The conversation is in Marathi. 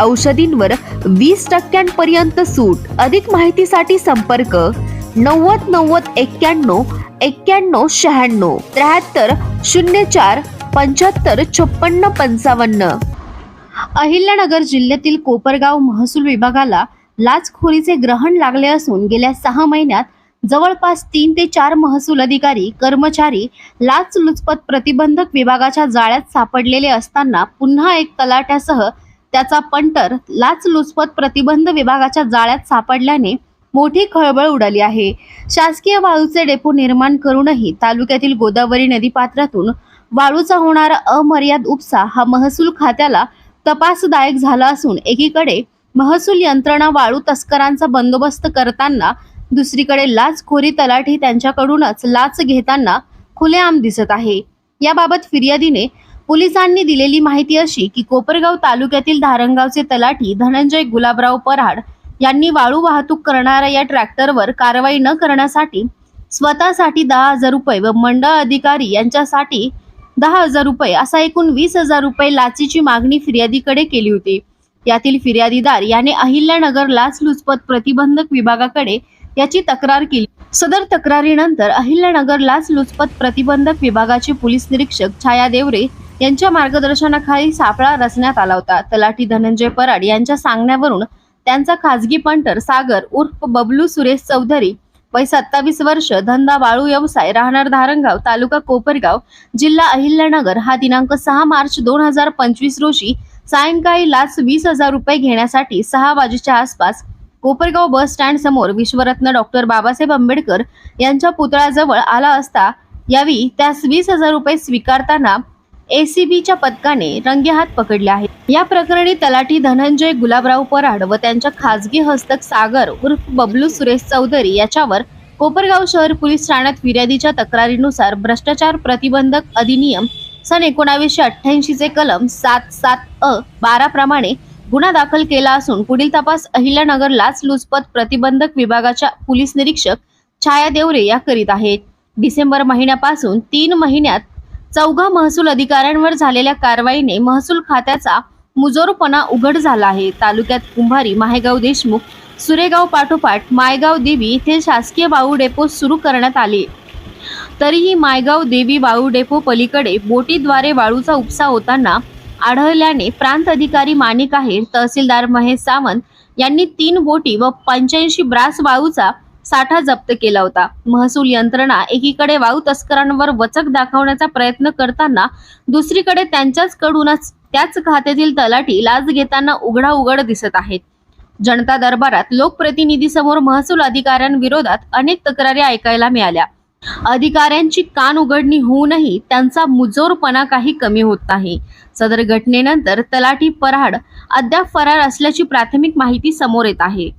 औषधींवर वीस टक्क्यांपर्यंत सूट. अधिक माहितीसाठी संपर्क नव्वद नव्वद एक्क्याण्णव एक्क्याण्णव शहाण्णव. त्र्याहत्तर शून्य चार पंच्याहत्तर छप्पन्न पंचावन्न. अहिल्यानगर जिल्ह्यातील कोपरगाव महसूल विभागाला लाचखोरीचे ग्रहण लागले असून गेल्या सहा महिन्यात जवळपास तीन ते चार महसूल अधिकारी कर्मचारी लाचलुचपत प्रतिबंधक विभागाच्या जाळ्यात सापडलेले असताना पुन्हा एक तलाट्यासह त्याचा पंटर लाचलुचपत प्रतिबंध विभागाच्या जाळ्यात सापडल्याने मोठी खळबळ उडाली आहे. शासकीय वाळूचे डेपो निर्माण करूनही तालुक्यातील गोदावरी नदीपात्रातून वाळूचा होणारा अमर्याद उपसा हा महसूल खात्याला तपासदायक झाला असून एकीकडे महसूल यंत्रणा वाळू तस्करांचा बंदोबस्त करताना दुसरीकडे लाचखोरी तलाठी त्यांच्याकडूनच लाच घेताना खुलेआम दिसत आहे. याबाबत फिर्यादीने पोलिसांनी दिलेली माहिती अशी की कोपरगाव तालुक्यातील धारणगावचे तलाठी धनंजय गुलाबराव पराड यांनी वाळू वाहतूक करणाऱ्या या ट्रॅक्टरवर कारवाई न करण्यासाठी स्वतःसाठी दहा हजार रुपये व मंडळ अधिकारी यांच्यासाठी दहा हजार रुपये असा एकूण वीस हजार रुपये लाचीची मागणी फिर्यादीकडे केली होती. यातील फिर्यादीदार याने अहिल्यानगर लाचलुचपत प्रतिबंधक विभागाकडे याची तक्रार केली. सदर तक्रारीनंतर अहिल्यानगर लाचलुचपत प्रतिबंधक विभागाचे पोलीस निरीक्षक छाया देवरे यांच्या मार्गदर्शनाखाली सापळा रचण्यात आला होता. तलाठी धनंजय पराड यांच्या सांगण्यावरून त्यांचा खासगी पंटर सागर उर्फ बबलू सुरेश चौधरी वय सत्तावीस वर्ष धंदा वाळू व्यवसाय राहणार धारणगाव तालुका कोपरगाव जिल्हा अहिल्यानगर हा दिनांक सहा मार्च दोन हजार पंचवीस रोजी सायंकाळी लाच वीस हजार रुपये घेण्यासाठी सहा वाजेच्या आसपास कोपरगाव बस स्टँड समोर विश्वरत्न डॉक्टर बाबासाहेब आंबेडकर यांच्या पुतळ्याजवळ आला असता यावेळी त्यास वीस हजार रुपये स्वीकारताना एसीबीच्या पथकाने रंगेहात पकडले आहे या प्रकरणी तलाठी धनंजय गुलाबराव पराड व त्यांच्या खासगी हस्तक सागर उर्फ बबलू सुरेश चौधरी याच्यावर कोपरगाव शहर पोलीस ठाण्यात फिर्यादीच्या तक्रारीनुसार भ्रष्टाचार प्रतिबंधक अधिनियम सन एकोणावीसशे अठ्ठ्याऐंशीचे कलम सात सात अ बारा प्रमाणे गुन्हा दाखल केला असून पुढील तपास अहिल्यानगर लाचलुचपत प्रतिबंधक विभागाच्या पोलीस निरीक्षक छाया देवरे या करीत आहेत. डिसेंबर महिन्यापासून तीन महिन्यात चौघा महसूल अधिकाऱ्यांवर झालेल्या कारवाईने महसूल खात्याचा मुजोरपणा उघड झाला आहे. तालुक्यात कुंभारी माहेगाव देशमुख सुरेगाव पाठोपाठ मायगाव देवी येथे शासकीय वाळू डेपो सुरू करण्यात आले. तरीही मायगाव देवी वाळू डेपो पलीकडे बोटीद्वारे वाळूचा उपसा होताना आढळल्याने प्रांत अधिकारी माणिक आहेर तहसीलदार महेश सावंत यांनी तीन बोटी व पंच्याऐंशी ब्रास वाळूचा साठा जप्त केला होता. महसूल यंत्रणा एकीकडे वाळू तस्करांवर वचक दाखवण्याचा प्रयत्न करताना दुसरीकडे त्यांच्याच कडूनच त्याच खात्यातील तलाठी लाच घेताना उघडा उघड दिसत आहेत. जनता दरबारात लोकप्रतिनिधीसमोर महसूल अधिकाऱ्यांविरोधात अनेक तक्रारी ऐकायला मिळाल्या. अधिकाऱ्यांची कान उघडणी होऊनही त्यांचा मुजोरपणा काही कमी होत नाही. सदर घटनेनंतर तलाठी पराड अद्याप फरार असल्याची प्राथमिक माहिती समोर येत आहे.